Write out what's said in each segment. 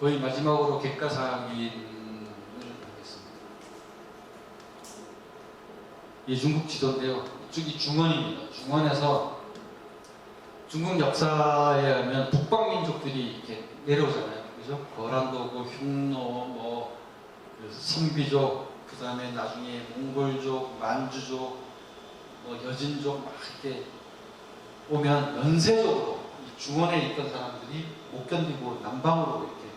거의 마지막으로 객가상인을 하겠습니다. 이 중국 지도인데요. 이쪽이 중원입니다. 중원에서 중국 역사에 하면 북방 민족들이 이렇게 내려오잖아요. 그죠? 거란도고 흉노, 뭐, 그 선비족, 그 다음에 나중에 몽골족, 만주족, 뭐 여진족 막 이렇게 오면 연쇄적으로 이 중원에 있던 사람들이 못 견디고 남방으로 이렇게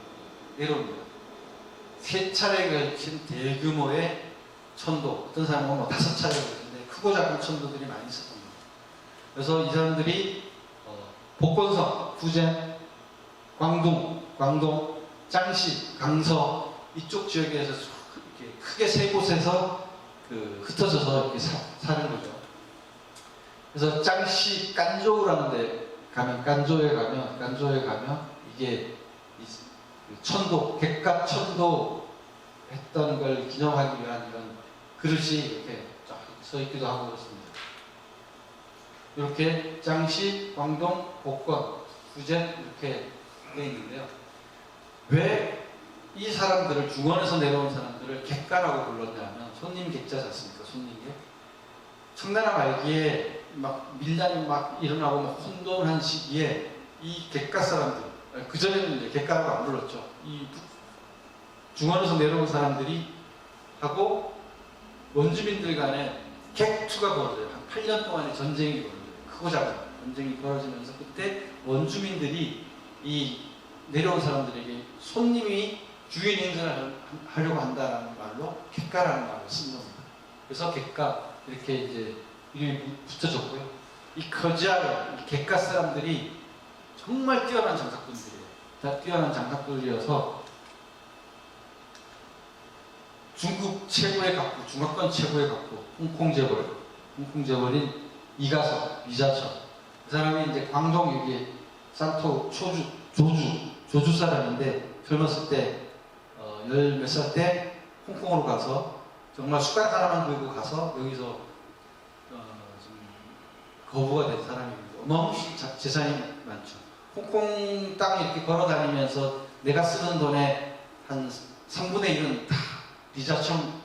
내려옵니다. 세 차례에 걸친 대규모의 천도, 어떤 사람은 뭐 다섯 차례 걸치는데 크고 작은 천도들이 많이 있었던 거예요. 그래서 이 사람들이 어, 복건성, 후젠, 광동, 광동, 짱시, 강서 이쪽 지역에서 이렇게 크게 세 곳에서 그 흩어져서 이렇게 사, 사는 거죠. 그래서 짱시 깐조우라는 데 가면 깐조에 가면 깐조에 가면 이게 천도 객갑 천도 했던 걸 기념하기 위한 이런 그릇이 이렇게 쫙 서 있기도 하고 그렇습니다. 이렇게 짱시, 광동, 복건, 후젠 이렇게 돼 있는데요. 왜 이 사람들을 중원에서 내려온 사람들을 객가라고 불렀냐면 손님 객자지 않습니까? 손님 객. 청나라 말기에 막 밀란이 막 일어나고 막 혼돈한 시기에 이 객가 사람들 그 전에는 이제 객가라고 안 불렀죠. 이 중원에서 내려온 사람들이 하고 원주민들 간에 객투가 벌어져요. 한 8년 동안의 전쟁이 벌어져요. 크고 작은 전쟁이 벌어지면서 그때 원주민들이 이 내려온 사람들에게 손님이 주인 행세를 하려고 한다는 말로 객가라는 말을 쓴 겁니다. 그래서 객가 이렇게 이제 이름이 붙여졌고요. 이 거지알 이 객가 사람들이 정말 뛰어난 장사꾼들이에요. 다 뛰어난 장사꾼이어서 중국 최고의 각부, 중화권 최고의 각부, 홍콩 재벌, 홍콩 재벌인 이가석, 이자천. 그 사람이 이제 광동 여기 산토 초주, 조주, 조주 사람인데 젊었을 때, 어, 열몇 살 때 홍콩으로 가서 정말 숟가락 하나만 들고 가서 여기서 어, 좀 거부가 된 사람입니다. 너무 자- 재산이 많죠. 홍콩 땅 이렇게 걸어 다니면서 내가 쓰는 돈의 한 3분의 1은 다 리자청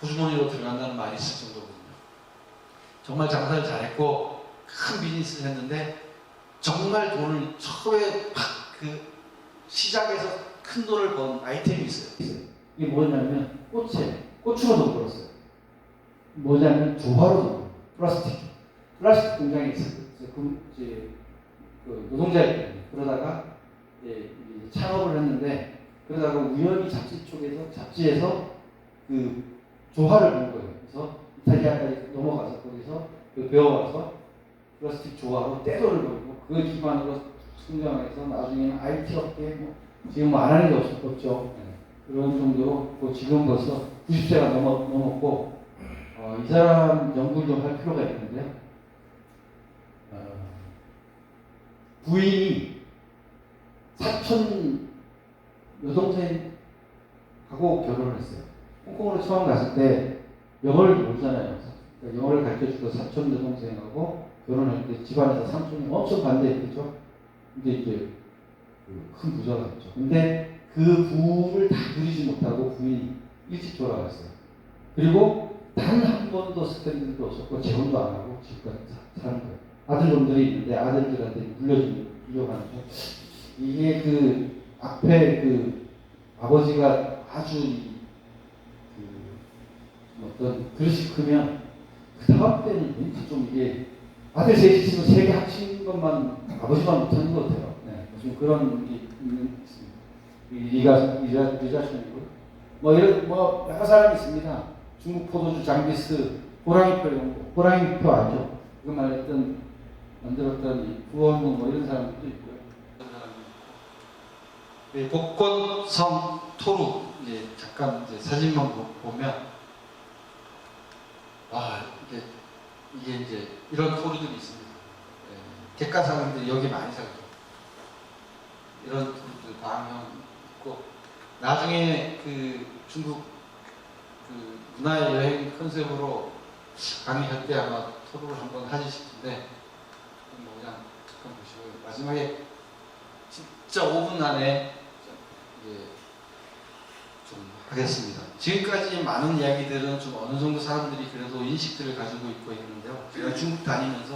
호주머니로 들어간다는 말이 있을 정도거든요. 정말 장사를 잘했고 큰 비즈니스를 했는데 정말 돈을 처음에 팍그 시작에서 큰 돈을 번 아이템이 있어요. 이게 뭐냐면 꽃에 고추로 돈 벌었어요. 뭐냐면 조화로 돈. 플라스틱. 플라스틱 공장에 있어요. 그, 이제 그 노동자였거든요. 그러다가 이 창업을 했는데 그러다가 우연히 잡지 쪽에서 잡지에서 그 조화를 본 거예요. 그래서 이탈리아까지 넘어가서 거기서 그 배워와서 플라스틱 조화로 떼돈을 벌고 그 기반으로 성장해서 나중에는 IT 업계 뭐 지금 뭐 안 하는 게 없, 없죠. 네. 그런 정도로 뭐 지금 벌써 90세가 넘어, 넘었고 어, 이 사람 연구를 좀 할 필요가 있는데 어, 부인이 사촌 여동생하고 결혼을 했어요. 홍콩으로 처음 갔을 때 영어를 모르잖아요. 그러니까 영어를 가르쳐 주던 사촌 여동생하고 때 집안에서 삼촌이 엄청 반대했겠죠. 근데 이제 그큰 부자가 됐죠. 근데 그 부를 다 누리지 못하고 부인이 일찍 돌아갔어요. 그리고 단 한 번도 스탠드도 없었고 재혼도 안 하고 사- 사는 거예요. 아들놈들이 있는데 아들들한테 물려주려고 하는 거. 이게 그 앞에 그 아버지가 아주 이- 그 어떤 그릇이 크면 그 다음 때는 왠지 좀 이게 아들 셋이 있으면 세개 합친 것만 아버지만 못하는 것 같아요. 네, 좀 그런 게 있는 있습니다. 이 리가 리자 리자션이고 뭐 이런 뭐 여러 사람이 있습니다. 중국 포도주 장비스 호랑이표 연구 호랑이표 알죠? 그 말했던 만들었던 이 구원무 뭐 이런 사람들도 있고요. 네, 복권성 토루 이제 잠깐 이제 사진만 보- 보면 아 이게 이게 이제 이런 토르들이 있습니다. 예, 객가 사람들이 여기 많이 살죠. 이런 토르들 방형 있고 나중에 그 중국 그 문화 여행 컨셉으로 강의할 때 아마 토르를 한번 하실 텐데 잠깐 보시고 마지막에 진짜 5분 안에 이제 좀 하겠습니다. 지금까지 많은 이야기들은 좀 어느 정도 사람들이 그래도 인식들을 가지고 있고 있는데요. 제가 중국 다니면서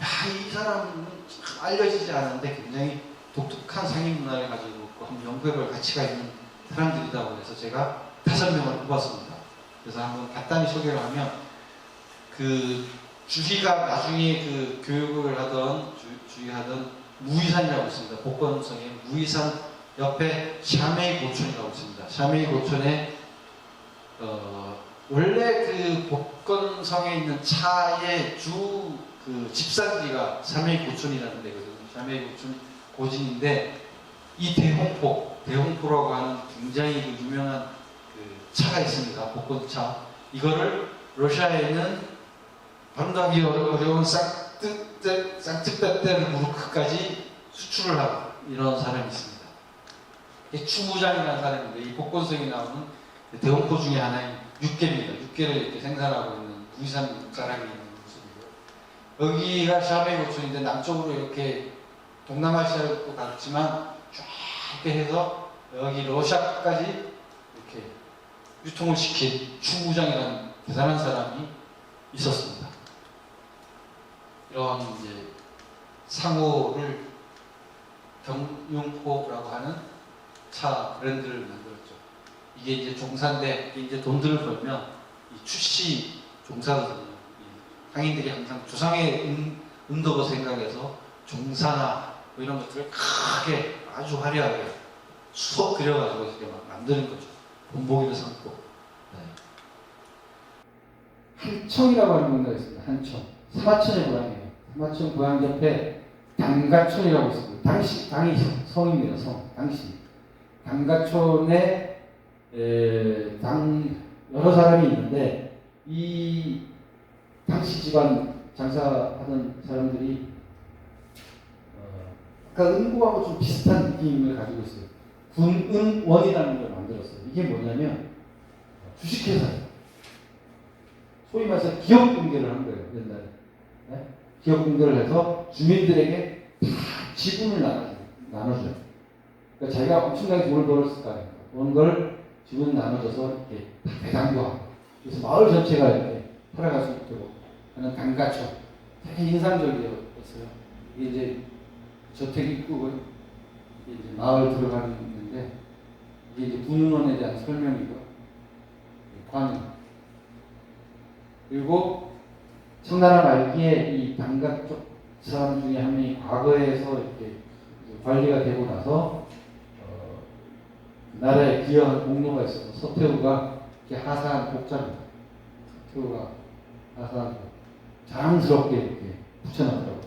야 이 사람은 참 알려지지 않은데 굉장히 독특한 상인 문화를 가지고 있고 한 영벽을 가치가 있는 사람들이라고 해서 제가 다섯 명을 뽑았습니다. 그래서 한번 간단히 소개를 하면 그 주희가 나중에 그 교육을 하던 주, 주의하던 무이산이라고 있습니다. 복건성에 무이산 옆에 샤메이 고촌이라고 있습니다. 샤메이 고촌에 어, 원래 그 복건성에 있는 차의 주 그 집산지가 샤메이 고촌이라는 데거든요. 샤메이 고촌 고진인데 이 대홍포, 대홍포라고 하는 굉장히 그 유명한 그 차가 있습니다. 복건차. 이거를 러시아에는 반다기 어려운 쌍뜨떼떼를 무르크까지 수출을 하고 이런 사람이 있습니다. 이 추무장이라는 사람인데 이 복건성이 나오는 대원포 중에 하나인 육계입니다. 육계를 이렇게 생산하고 있는 부산 자락에 있는 모습이고요. 여기가 샤베 고촌인데 남쪽으로 이렇게 동남아시아로 갔지만 쫙 해서 여기 러시아까지 이렇게 유통을 시킨 추무장이라는 대단한 사람이 있었습니다. 이런 이제 상호를 경융포라고 하는 차 브랜드를 만들었죠. 이게 이제 종사인데 이제 돈들을 벌면 이 출시 종사거든요. 이 상인들이 항상 조상의 은, 은덕을 생각해서 종사나 뭐 이런 것들을 크게 아주 화려하게 수억 그려가지고 이렇게 막 만드는 거죠. 본보기를 삼고. 네. 한청이라고 하는 문화가 있습니다. 한청. 사마천의 고향이에요. 사마천 고향 옆에 당가촌이라고 있습니다. 당시, 당이 성입니다. 성. 당시. 당가촌에 에, 당 여러 사람이 있는데 이 당시 집안 장사하던 사람들이 어, 아까 은구하고 좀 비슷한 느낌을 가지고 있어요. 군은원이라는 걸 만들었어요. 이게 뭐냐면 주식회사예요. 소위 말해서 기업 공개를 한 거예요. 옛날에. 네? 기업 공개를 해서 주민들에게 다 지분을 나눠줘요. 나눠 줘요. 그러니까 자기가 엄청나게 돈을 벌었을 거 아닙니까? 그런 걸 지분 나눠줘서 이렇게 하고. 그래서 마을 전체가 이렇게 살아갈 수 있도록 하는 단가촌. 되게 인상적이었어요. 이게 이제 저택 입구고 이제 마을 들어가는 건데 이게 이제 군의원에 대한 설명이고 관은 그리고 청나라 말기에 이 당가 쪽 사람 중에 한 명이 과거에서 이렇게 관리가 되고 나서 어, 나라에 기여한 공로가 있어서 서태후가 이렇게 하사한 복자입니다. 서태후가 하사한 복. 자랑스럽게 이렇게 붙여놨더라고요.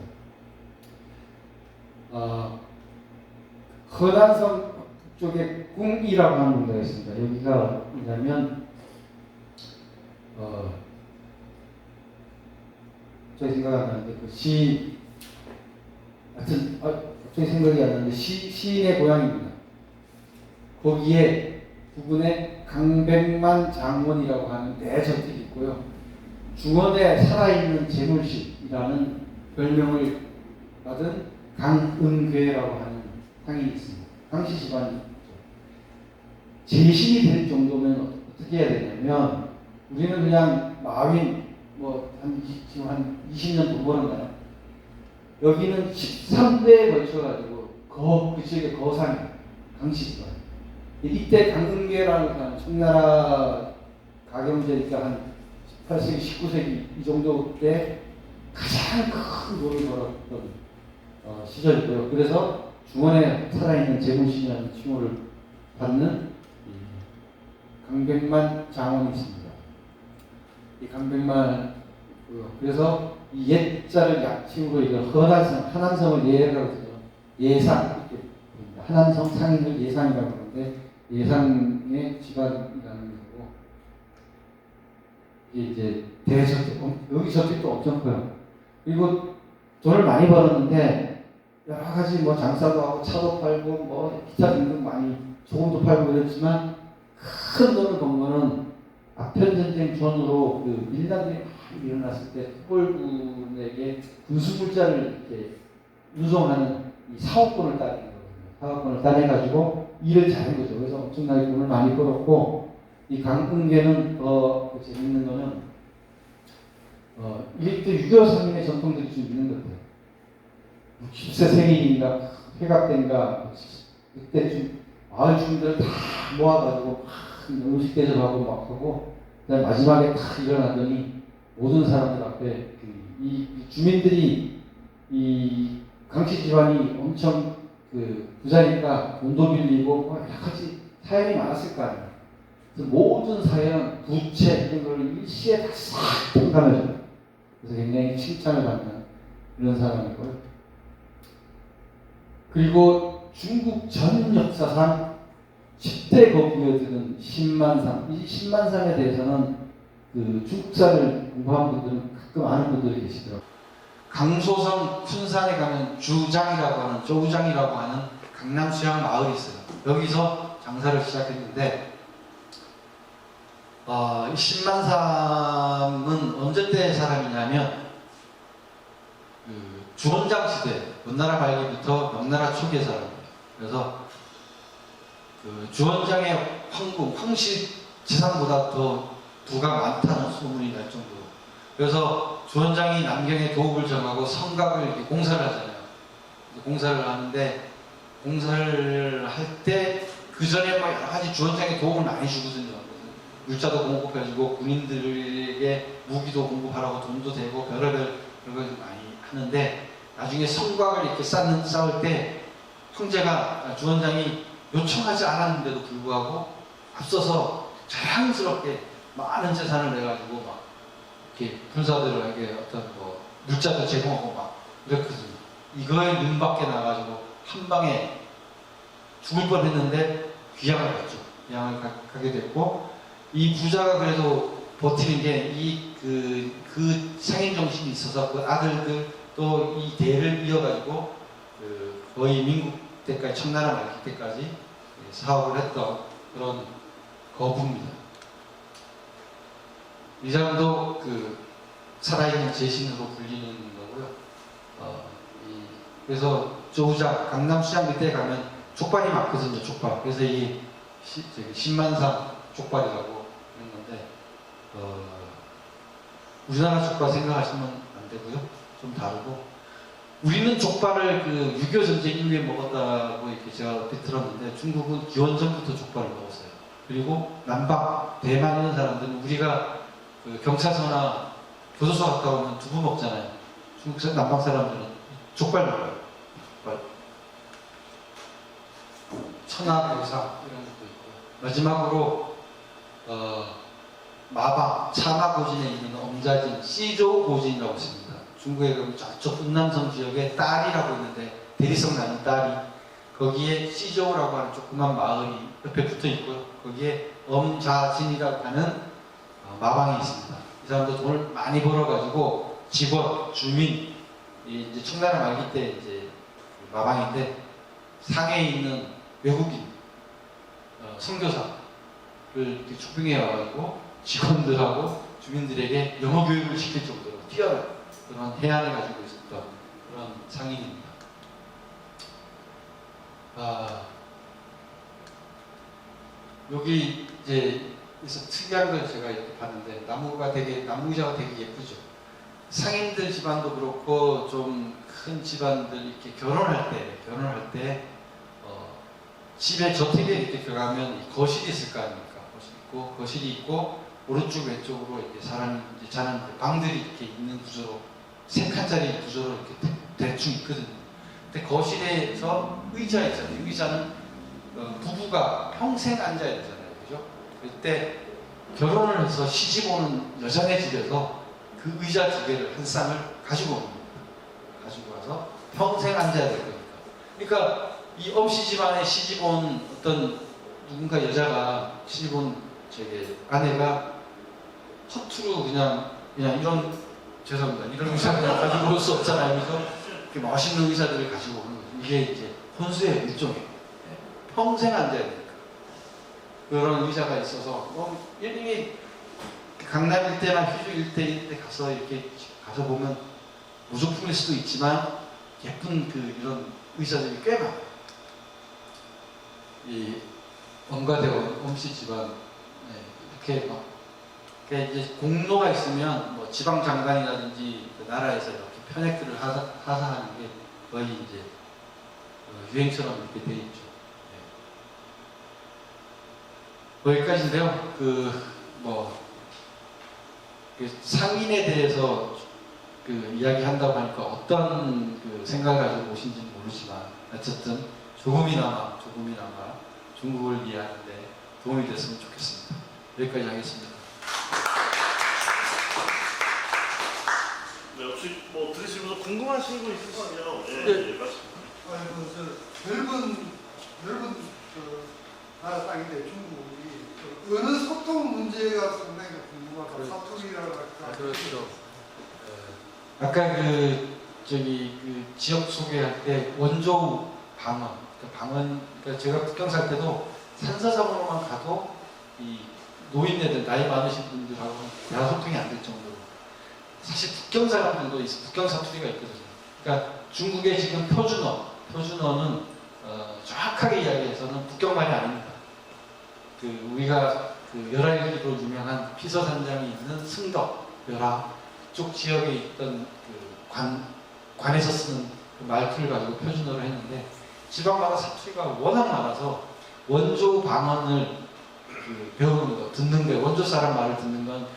어, 허단성 쪽에 궁이라고 하는 데가 있습니다. 여기가 뭐냐면 어, 저희 생각 안 나는데 그 시, 하여튼 아, 갑자기 생각이 안 나는데 시, 시인의 고향입니다. 거기에 부근에 강백만 장원이라고 하는 대저택이 있고요. 중원에 살아있는 재물식이라는 별명을 받은 강은괴라고 하는 상인이 있습니다. 강씨 집안이 재신이 될 정도면 어떻게 해야 되냐면 우리는 그냥 마윈 뭐한 지금 한 20년 돈 벌었나요? 여기는 13대에 걸쳐가지고 거, 그 지역의 거상이 집안. 이때 사람, 청나라 가경제니까 한 18세기, 19세기 이 정도 때 가장 큰 돈을 벌었던 어, 시절이고요. 그래서 중원에 살아있는 재물신이라는 칭호를 받는 이 강백만 장원이 있습니다. 이 강백만 그, 그래서 이 옛자를 약칭으로 이거 허난성, 하난성을 예라고 예상 이렇게. 하난성 상인을 예상이라고 하는데 예상의 집안이라는 거고 이게 이제 대저택 여기 저택도 엄청 커요. 그리고 돈을 많이 벌었는데 여러 가지 뭐 장사도 하고 차도 팔고 뭐 기타 등등 많이 소금도 팔고 그랬지만 큰 돈을 번 거는 아편전쟁 전후로 그 밀란들이 막 일어났을 때 특벌군에게 군수물자를 이렇게 유송하는 이 사업권을 따르는 거거든요. 사업권을 따내가지고 일을 잘한 거죠. 그래서 엄청나게 돈을 많이 벌었고 이 강흥계는 더 재밌는 거는 어, 또 유교 상인의 전통들이 좀 있는 것 같아요. 60세 생일인가 때인가 그때쯤 마을 주민들 다 모아가지고 막 음식 대접하고 막 하고 그다음 마지막에 딱 일어나더니 모든 사람들 앞에 그이 주민들이 이 강씨 집안이 엄청 그 부자니까 돈도 빌리고 뭐 여러 가지 사연이 많았을 거 아니에요. 그래서 모든 사연, 부채 이런 걸 일시에 다싹 평가해줘요. 그래서 굉장히 칭찬을 받는 그런 사람이고요. 그리고 중국 전 역사상 10대 거기에 드는 10만상. 이 10만상에 대해서는 그 중국사를 공부한 분들은 가끔 아는 분들이 계시더라고요. 강소성 춘산에 가면 주장이라고 하는 조우장이라고 하는 강남 수양 마을이 있어요. 여기서 장사를 시작했는데 어, 이 10만삼은 언제 때 사람이냐면 그 주원장 시대 원나라 말기부터 명나라 초기의 사람이에요. 그래서 그 주원장의 황궁 황씨 재산보다 더 부가 많다는 소문이 날 정도로 그래서 주원장이 남경에 도읍을 정하고 성곽을 이렇게 공사를 하잖아요. 공사를 하는데 공사를 할 때 그 전에 막 여러 가지 주원장이 도움을 많이 주거든요. 물자도 공급해주고 군인들에게 무기도 공급하라고 돈도 되고 별의별 그런 걸 많이 하는데 나중에 성곽을 이렇게 쌓는 쌓을 때 형제가 주원장이 요청하지 않았는데도 불구하고 앞서서 자랑스럽게 많은 재산을 내가지고 막 이렇게 군사들에게 어떤 뭐 물자도 제공하고 막 이랬거든요. 이거에 눈 밖에 나가지고 한 방에 죽을 뻔 했는데 귀향을 갔죠. 귀향을 가, 게 됐고 이 부자가 그래도 버티는 게 이 그 그 상인 정신이 있어서 그 아들들 또 이 대를 이어가지고 그 거의 민국 때까지 청나라 말기 때까지 사업을 했던 그런 거부입니다. 이 사람도 그 살아있는 제신으로 불리는 거고요. 어, 이, 그래서 조우장 강남시장 밑에 가면 족발이 많거든요. 족발. 그래서 이 시, 저기 신만상 족발이라고 하는 건데 어, 우리나라 족발 생각하시면 안 되고요. 좀 다르고 우리는 족발을 그6.25 전쟁 이후에 먹었다고 이렇게 제가 들었는데 중국은 기원전부터 족발을 먹었어요. 그리고 남방, 대만 있는 사람들은 우리가 그 경찰서나 교도소 갔다 오면 두부 먹잖아요. 중국 사- 남방 사람들은 족발 먹어요. 족발. 천하교사 이런 것도 있고 마지막으로 어, 마방 차마 고진에 있는 엄자진 시조 고진이라고 있습니다. 중국에 가면 저쪽 은남성 지역에 딸이라고 있는데 대리석 나는 딸이 거기에 시조라고 하는 조그만 마을이 옆에 붙어 있고요. 거기에 엄자진이라고 하는 어, 마방이 있습니다. 이 사람도 돈을 많이 벌어가지고 직원, 주민, 이 이제 청나라 말기 때 이제 그 마방인데 상해에 있는 외국인 어, 선교사를 초빙해 와가지고 직원들하고 주민들에게 영어 교육을 시킬 정도로 뛰어난 그런 해안을 가지고 있었던 그런 상인입니다. 아, 여기 이제 그래서 특이한 걸 제가 이렇게 봤는데 나무가 되게 나무 의자가 되게 예쁘죠. 상인들 집안도 그렇고 좀 큰 집안들 이렇게 결혼할 때 결혼할 때 어, 집에 저택에 이렇게 들어가면 이 거실이 있을 거 아닙니까? 거실 있고 거실이 있고 오른쪽 왼쪽으로 이렇게 사람이 이제 자는 그 방들이 이렇게 있는 구조로 세 칸짜리 구조로 이렇게 대- 대충 있거든요. 근데 거실에서 의자 있잖아요. 의자는 어, 부부가 평생 앉아야 되잖아요. 그죠? 그때 결혼을 해서 시집 오는 여자네 집에서 그 의자 두 개를 한 쌍을 가지고 옵니다. 가지고 와서 평생 앉아야 될 거니까. 그러니까 이 엄씨 집안에 시집 온 어떤 누군가 여자가 시집 온 저기 아내가 허투루 그냥 그냥 이런 죄송합니다 이런 의사 그냥 가지고 올 수 없잖아요. 그래서 이렇게 멋있는 의사들을 가지고 오는. 이게 이제 혼수의 일종이에요. 예. 평생 앉아야 되니까. 그런 의자가 있어서 뭐 이미 강남 일대나 휴주 일대 일대 가서 이렇게 가서 보면 무조품일 수도 있지만 예쁜 그 이런 의자들이 꽤 많아요. 이 원가대원 엄씨 집안 네, 이렇게 막 그러니까 이제 공로가 있으면 뭐 지방 장관이라든지 그 나라에서 이렇게 편액들을 하사, 하사하는 게 거의 이제 어, 유행처럼 이렇게 돼 있죠. 네. 여기까지인데요. 그뭐 그 상인에 대해서 그 이야기한다고 하니까 어떤 그 생각을 가지고 오신지는 모르지만 어쨌든 조금이나마 조금이나마 중국을 이해하는데 도움이 됐으면 좋겠습니다. 여기까지 하겠습니다. 네, 혹시 뭐 들으시면서 궁금하신 거 있으시면 예, 네. 예, 말씀. 아이고 저 넓은 넓은 그 나라 땅인데 중국이 그 어느 소통 문제가 상당히 궁금하다. 그렇죠. 사투리라고 할까. 그렇죠. 아까 그 저기 그 지역 소개할 때 원조 방언, 그 방언, 그러니까 제가 북경 살 때도 산사sam으로만 가도 이 노인네들 나이 많으신 분들하고는 대화 소통이 안 될 정도로 사실 북경 사람들도 있- 북경 사 투리가 있거든요. 그러니까 중국의 지금 표준어, 표준어는 어, 정확하게 이야기해서는 북경말이 아닙니다. 그 우리가 그 열하일기로 유명한 피서산장이 있는 승덕, 열하 쪽 지역에 있던 그 관, 관에서 쓰는 그 말투를 가지고 표준어를 했는데 지방마다 사투리가 워낙 많아서 원조 방언을 그 배우는 거, 듣는 거, 원조 사람 말을 듣는 건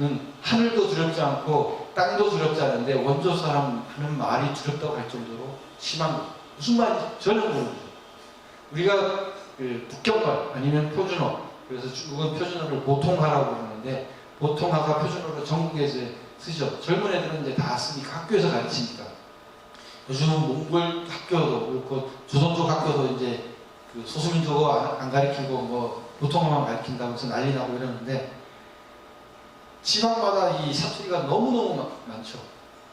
은 하늘도 두렵지 않고 땅도 두렵지 않은데 원조 사람 하는 말이 두렵다고 할 정도로 심한 거. 무슨 말인지 전혀 모르죠. 우리가 그 북경말 아니면 표준어 그래서 중국은 표준어를 보통화라고 부르는데 보통화가 표준어로 전국에서 쓰죠. 젊은 애들은 이제 다 쓰니까 학교에서 가르치니까. 요즘은 몽골 학교도 그렇고 조선족 학교도 이제 그 소수민족어 안, 안 가르치고 뭐 보통어만 가르친다고 해서 난리 나고 이러는데 지방마다 이 사투리가 너무너무 마- 많죠.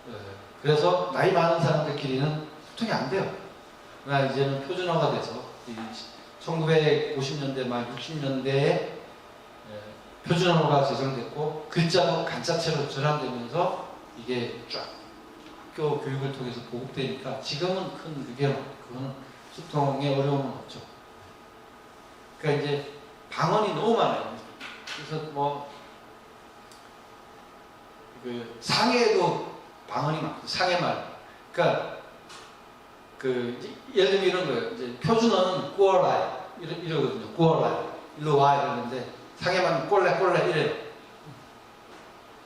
예. 그래서 나이 많은 사람들끼리는 소통이 안 돼요. 그러나 이제는 표준어가 돼서 1950년대 말 60년대에 표준어가 제정됐고 글자도 간자체로 전환되면서 이게 쫙 학교 교육을 통해서 보급되니까 지금은 큰 그게 그거는 소통에 어려움은 없죠. 그러니까 이제 방언이 너무 많아요. 그래서 뭐 그 상해도 방언이 많고 상해말. 그러니까 그 예를 들면 이런 거예요. 이제 표준어는 꾸어라이 이러, 이러거든요. 꾸어라이 일로 와 이러는데 상해만 꼴레 꼴레 이래요.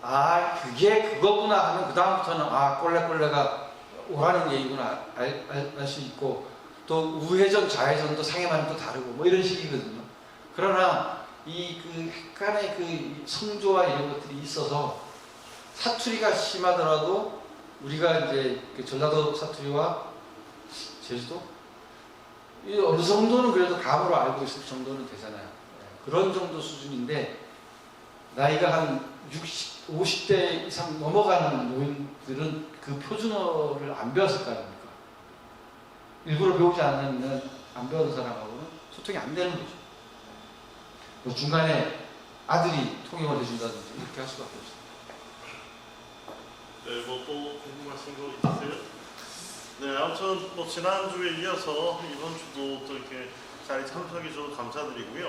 아 그게 그거구나 하면 그 다음부터는 아 꼴레 꼴레가 오라는 얘기구나 알 수 있고 또 우회전 좌회전도 상해만 또 다르고 뭐 이런 식이거든요. 그러나 이 그 약간의 그 성조와 이런 것들이 있어서 사투리가 심하더라도 우리가 이제 그 전라도 사투리와 제주도 이 어느 정도는 그래도 감으로 알고 있을 정도는 되잖아요. 네, 그런 정도 수준인데 나이가 한 60, 50대 이상 넘어가는 노인들은 그 표준어를 안 배웠을 거 아닙니까? 일부러 배우지 않는 안 배우는 사람하고는 소통이 안 되는 거죠. 뭐 중간에 아들이 통역을 해준다든지 이렇게 할 수밖에 없어요. 네, 뭐 또 궁금하신 거 있으세요? 네, 아무튼 뭐 지난주에 이어서 이번 주도 또 이렇게 자리 참석해 주셔서 감사드리고요.